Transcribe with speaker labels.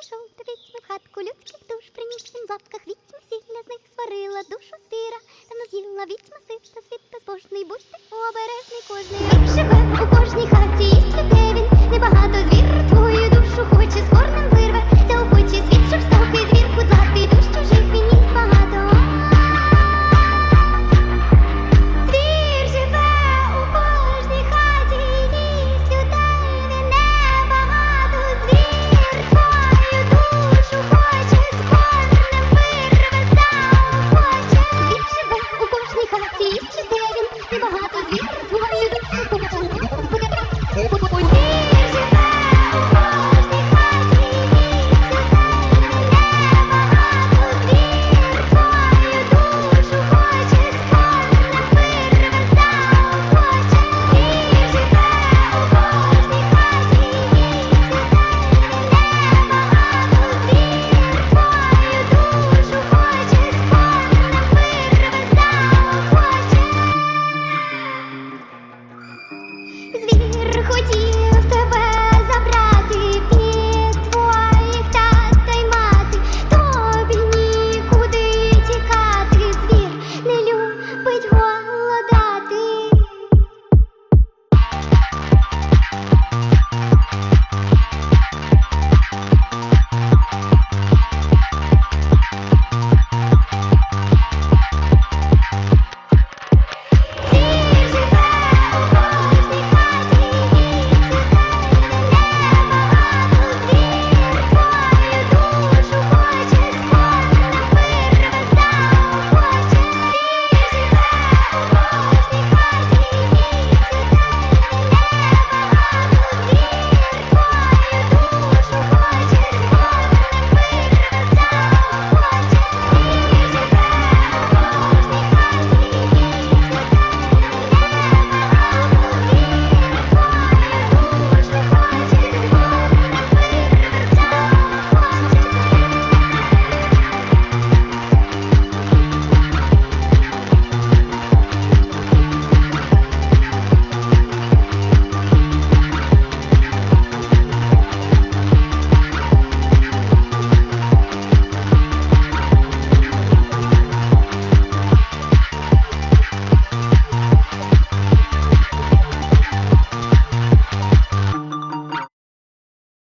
Speaker 1: прийшов до відьми в хатку людських душ, приніс він в лапках відьми сілля, з них сварила душу стира, та не з'їла відьма сита, світ безбожний, будьте обережний кожний живе у кожній хаті і святе Проходи!